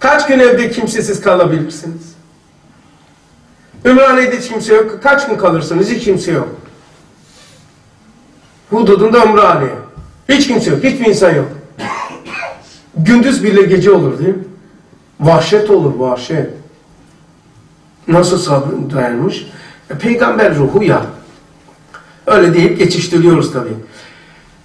Kaç gün evde kimsesiz kalabilirsiniz? Ümraniye'de hiç kimse yok. Kaç gün kalırsınız? Hiç kimse yok. Hududunda Ümraniye. Hiç kimse yok. Hiçbir insan yok. Gündüz bile gece olur değil mi? Vahşet olur, vahşet. Nasıl sabrı dayanmış? E, peygamber ruhu ya. Öyle deyip geçiştiriyoruz tabii.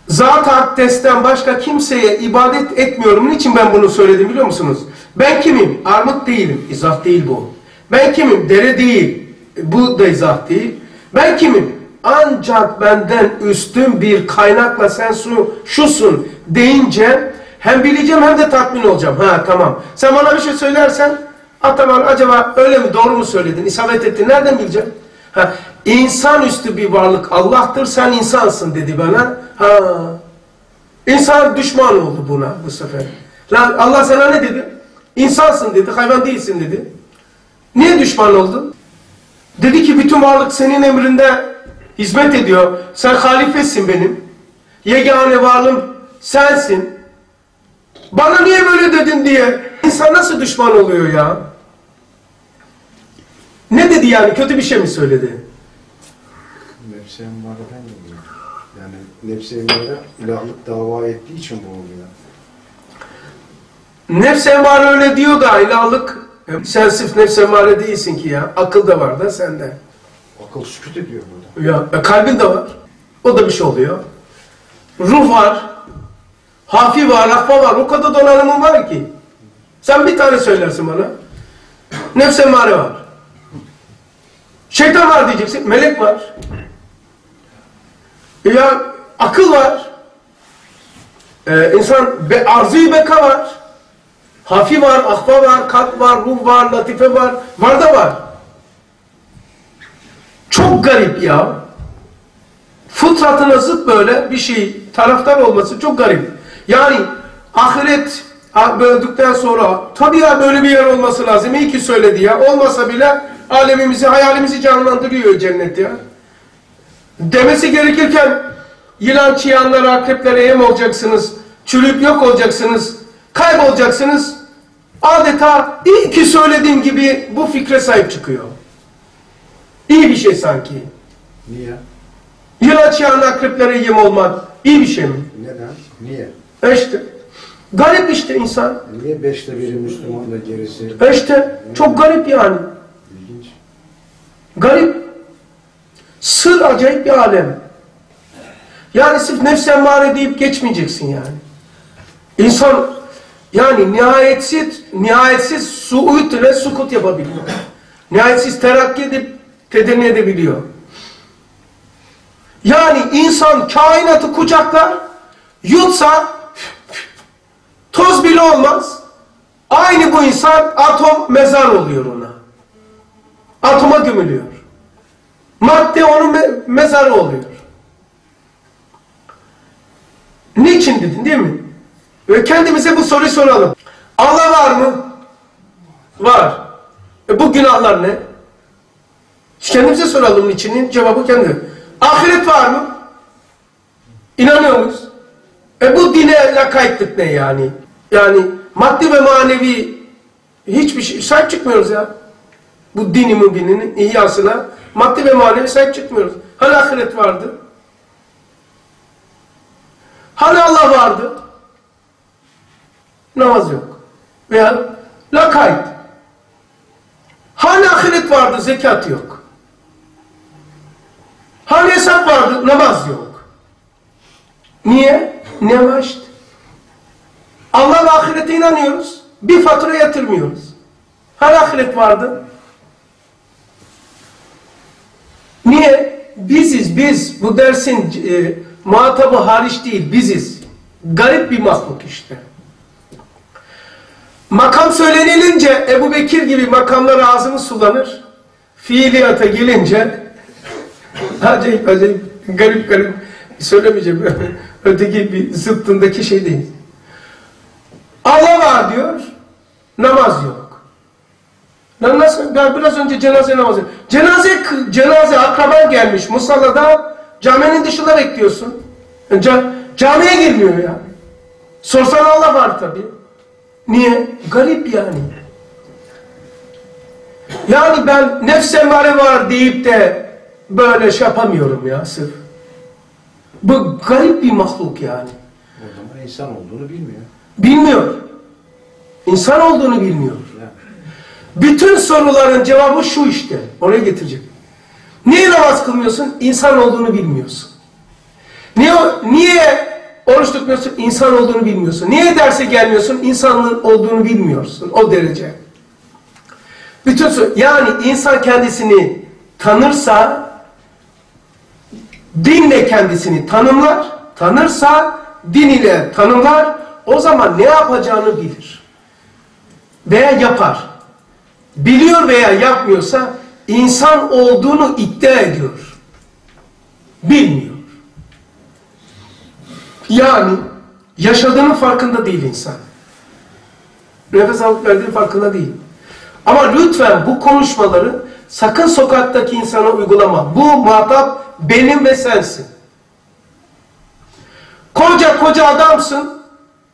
Zat abdestten başka kimseye ibadet etmiyorum. Niçin ben bunu söyledim biliyor musunuz? Ben kimim? Armut değilim. İzah değil bu. Ben kimim? Dere değil. Bu da izah değil. Ben kimim? Ancak benden üstün bir kaynakla sen su, şusun deyince hem bileceğim hem de tatmin olacağım. Ha tamam. Sen bana bir şey söylersen Ataman acaba öyle mi doğru mu söyledin? İsabet ettin. Nereden bileceğim? Ha, insanüstü bir varlık Allah'tır sen insansın dedi bana. Ha. İnsan düşman oldu buna bu sefer. Lan Allah sana ne dedi? İnsansın dedi, hayvan değilsin dedi. Niye düşman oldun? Dedi ki bütün varlık senin emrinde hizmet ediyor. Sen halifesin benim. Yegane varlığım sensin. Bana niye böyle dedin diye. İnsan nasıl düşman oluyor ya? Ne dedi yani? Kötü bir şey mi söyledi? Nefsi emmareden geliyor. Yani nefsi emmare ilahlık dava ettiği için bu oluyor. Nefs emmare öyle diyor da ilahlık. Sen sırf nefs emmare değilsin ki ya. Akıl da var da sende. Akıl sükut ediyor burada. Ya e, kalbin de var. O da bir şey oluyor. Ruh var. Hafi var, rahva var. O kadar donanımın var ki. Sen bir tane söylersin bana. Nefs emmare var. Şeytan var diyeceksin. Melek var. Ya akıl var. Ee, insan be, arzu beka var. Hafi var, ahva var, kalp var, ruh var, latife var. Var da var. Çok garip ya. Fıtratına zıt böyle bir şey taraftar olması çok garip. Yani ahiret öldükten sonra tabii ya böyle bir yer olması lazım. İyi ki söyledi ya. Olmasa bile alemimizi, hayalimizi canlandırıyor cennet ya. Demesi gerekirken yılan, çıyanlara, akreplere yem olacaksınız. Çürüyüp yok olacaksınız. Kaybolacaksınız. Adeta iyi ki söylediğim gibi bu fikre sahip çıkıyor. İyi bir şey sanki. Niye? Yılan, çıyan, akreplere yem olmak iyi bir şey mi? Neden? Niye? İşte. Garip işte insan. Niye beşte biri Müslüman da gerisi? İşte. Çok garip yani. İlginç. Garip. Sır acayip bir alem. Yani sırf nefs emmare deyip geçmeyeceksin yani. İnsan yani nihayetsiz, nihayetsiz suut ile sukut yapabiliyor. Nihayetsiz terakki edip tedenni edebiliyor. Yani insan kainatı kucaklar, yutsa toz bile olmaz. Aynı bu insan atom mezar oluyor ona. Atoma gömülüyor. Madde onun me mezarı oluyor. Niçin dedin değil mi? Ve kendimize bu soruyu soralım. Allah var mı? Var. E bu günahlar ne? Kendimize soralım niçinin cevabı kendi. Ahiret var mı? İnanıyor muyuz? E bu dine lakaytlık ne yani? Yani maddi ve manevi hiçbir şey sahip çıkmıyoruz ya. Bu dini mübininin ihyasına maddi ve manevi sahip çıkmıyoruz. Hani ahiret vardı? Hani Allah vardı? Namaz yok. Veya lakayt. Hani ahiret vardı? Zekat yok. Hani hesap vardı? Namaz yok. Niye? Ne amaçtı? Allah ve ahirete inanıyoruz. Bir fatura yatırmıyoruz. Hani ahiret vardı? Niye? Biziz biz. Bu dersin e, muhatabı hariç değil. Biziz. Garip bir mahluk işte. Makam söylenilince Ebu Bekir gibi makamlar ağzımız sulanır. Fiiliyata gelince acayip acayip garip garip söylemeyeceğim. Öteki bir zıttındaki şey değil. Allah var diyor. Namaz yok. Nasıl? Ben biraz önce cenaze namazı. Cenaze cenaze akraban gelmiş musallada caminin dışında bekliyorsun. Ca, camiye girmiyor ya. Sorsan Allah var tabi. Niye? Garip yani. Yani ben nefs emmare var deyip de böyle şey yapamıyorum ya sırf. Bu garip bir mahluk yani. O zaman insan olduğunu bilmiyor. Bilmiyor. İnsan olduğunu bilmiyor. Bütün soruların cevabı şu işte. Oraya getirecek. Niye namaz kılmıyorsun? İnsan olduğunu bilmiyorsun. Niye, niye oruç tutmuyorsun? İnsan olduğunu bilmiyorsun. Niye derse gelmiyorsun? İnsanlığın olduğunu bilmiyorsun. O derece. Bütün sor- yani insan kendisini tanırsa dinle kendisini tanımlar. Tanırsa din ile tanımlar. O zaman ne yapacağını bilir. Veya yapar biliyor veya yapmıyorsa insan olduğunu iddia ediyor. Bilmiyor. Yani yaşadığının farkında değil insan. Nefes alıp verdiğinin farkında değil. Ama lütfen bu konuşmaları sakın sokaktaki insana uygulama. Bu muhatap benim ve sensin. Koca koca adamsın.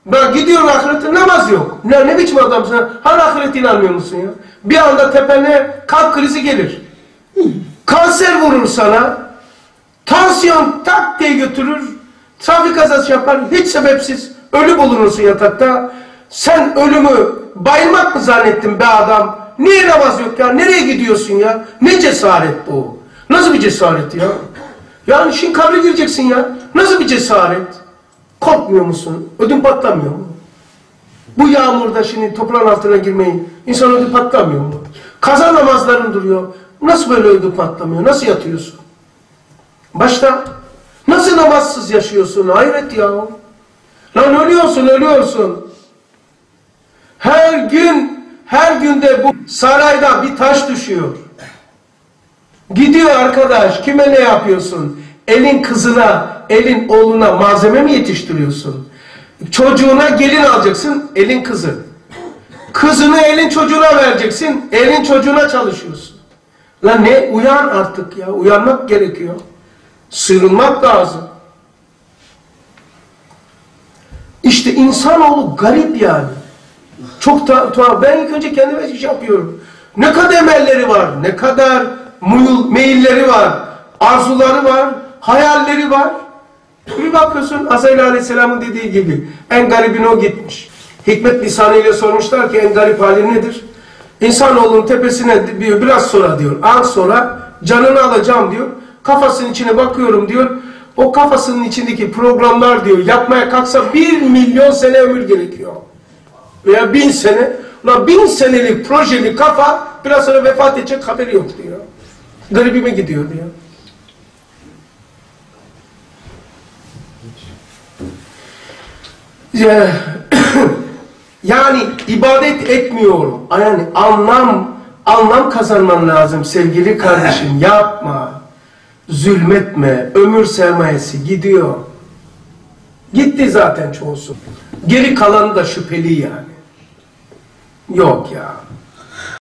Ben gidiyorum ahirete namaz yok. Ne, ne biçim adamsın? Hani ahirete inanmıyor musun ya? Bir anda tepene kalp krizi gelir. Kanser vurur sana. Tansiyon tak diye götürür. Trafik kazası yapar. Hiç sebepsiz. Ölü bulunursun yatakta. Sen ölümü bayılmak mı zannettin be adam? Niye namaz yok ya? Nereye gidiyorsun ya? Ne cesaret bu? Nasıl bir cesaret ya? Yani şimdi kabre gireceksin ya. Nasıl bir cesaret? Korkmuyor musun? Ödün patlamıyor mu? Bu yağmurda şimdi toprağın altına girmeyin. İnsan ödü patlamıyor mu? Kaza namazların duruyor. Nasıl böyle ödü patlamıyor? Nasıl yatıyorsun? Başta nasıl namazsız yaşıyorsun? Hayret ya. Lan ölüyorsun, ölüyorsun. Her gün, her günde bu sarayda bir taş düşüyor. Gidiyor arkadaş, kime ne yapıyorsun? Elin kızına, elin oğluna malzeme mi yetiştiriyorsun? Çocuğuna gelin alacaksın, elin kızı. Kızını elin çocuğuna vereceksin, elin çocuğuna çalışıyorsun. Lan ne? Uyan artık ya, uyanmak gerekiyor. Sıyrılmak lazım. İşte insanoğlu garip yani. Çok tuhaf. Ben ilk önce kendime iş yapıyorum. Ne kadar emelleri var, ne kadar muyul, meyilleri var, arzuları var, hayalleri var. Bir bakıyorsun Azrail Aleyhisselam'ın dediği gibi en garibine o gitmiş. Hikmet lisanıyla sormuşlar ki en garip hali nedir? İnsanoğlunun tepesine diyor biraz sonra diyor. Az sonra canını alacağım diyor. Kafasının içine bakıyorum diyor. O kafasının içindeki programlar diyor yapmaya kalksa bir milyon sene ömür gerekiyor. Veya bin sene. Ulan bin senelik projeli kafa biraz sonra vefat edecek haberi yok diyor. Garibime gidiyor diyor. Ya- Yani ibadet etmiyorum. Yani anlam anlam kazanman lazım sevgili kardeşim. Yapma. Zulmetme. Ömür sermayesi gidiyor. Gitti zaten çoğusu. Geri kalanı da şüpheli yani. Yok ya.